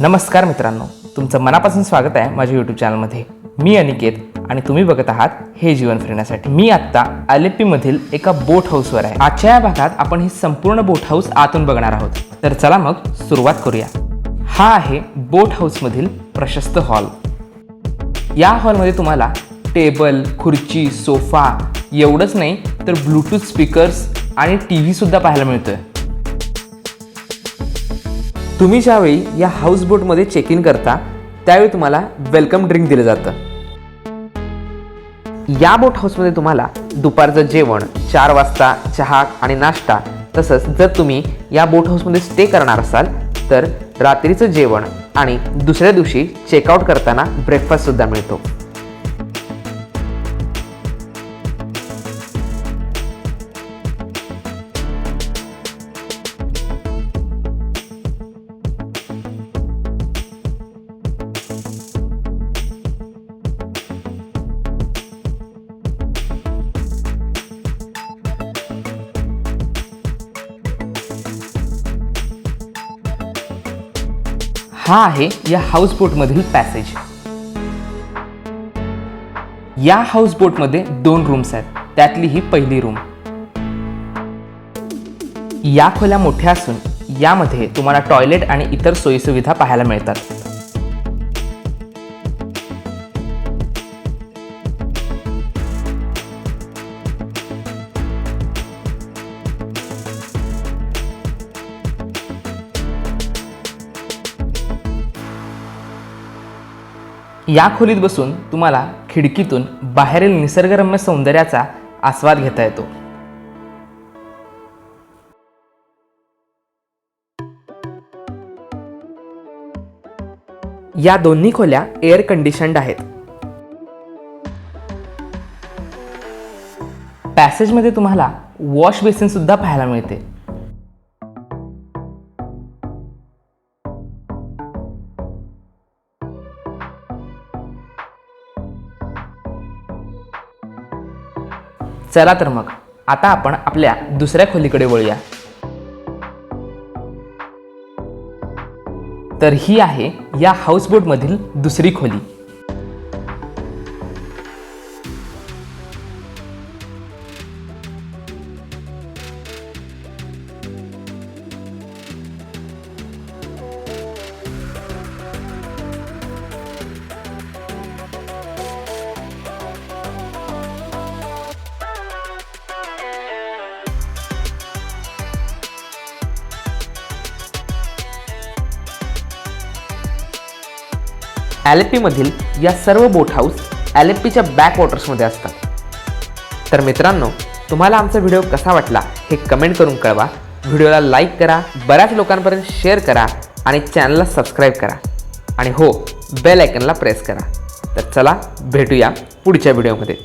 नमस्कार मित्रांनो तुमचं मनापासून स्वागत आहे माझ्या यूट्यूब चॅनलमध्ये मी अनिकेत आणि तुम्ही बघत आहात हे जीवन फिरण्यासाठी. मी आत्ता अलेपीमधील एका बोट हाऊसवर आहे. आजच्या या भागात आपण ही संपूर्ण बोट हाऊस आतून बघणार आहोत. तर चला मग सुरुवात करूया. हा आहे बोट हाऊसमधील प्रशस्त हॉल या हॉलमध्ये तुम्हाला टेबल खुर्ची सोफा एवढंच नाही तर ब्लूटूथ स्पीकर्स आणि टी व्हीसुद्धा पाहायला मिळतोय. तुम्ही ज्यावेळी या हाऊस बोटमध्ये चेक इन करता त्यावेळी तुम्हाला वेलकम ड्रिंक दिलं जातं. या बोट हाऊसमध्ये तुम्हाला दुपारचं जेवण चार वाजता चहा आणि नाश्ता तसंच जर तुम्ही या बोट हाऊसमध्ये स्टे करणार असाल तर रात्रीचं जेवण आणि दुसऱ्या दिवशी चेकआउट करताना ब्रेकफास्टसुद्धा मिळतो. हा आहे या हाऊसबोटमधील पॅसेज या हाऊसबोटमध्ये दोन रूम्स आहेत. त्यातली ही पहिली रूम या खोल्या मोठ्या असून यामध्ये तुम्हाला टॉयलेट आणि इतर सोयीसुविधा पाहायला मिळतात. या खोलीत बसून तुम्हाला खिडकीतून बाहेरील निसर्गरम्य सौंदर्याचा आस्वाद घेता येतो. या दोन्ही खोल्या एअर कंडिशन्ड आहेत. पॅसेजमध्ये तुम्हाला वॉश बेसिन सुद्धा पाहायला मिळते. चला तर मग आता आपण आपल्या दुसऱ्या खोलीकडे वळूया. तर ही आहे या हाऊसबोटमधील दुसरी खोली. ॲलेपीमधील या सर्व बोट हाऊस ॲलेपीच्या बॅक वॉटर्समध्ये असतात. तर मित्रांनो तुम्हाला आमचा व्हिडिओ कसा वाटला हे कमेंट करून कळवा. व्हिडिओला लाईक करा बऱ्याच लोकांपर्यंत शेअर करा आणि चॅनलला सबस्क्राईब करा. आणि हो बेल आयकनला प्रेस करा. तर चला भेटूया पुढच्या व्हिडिओमध्ये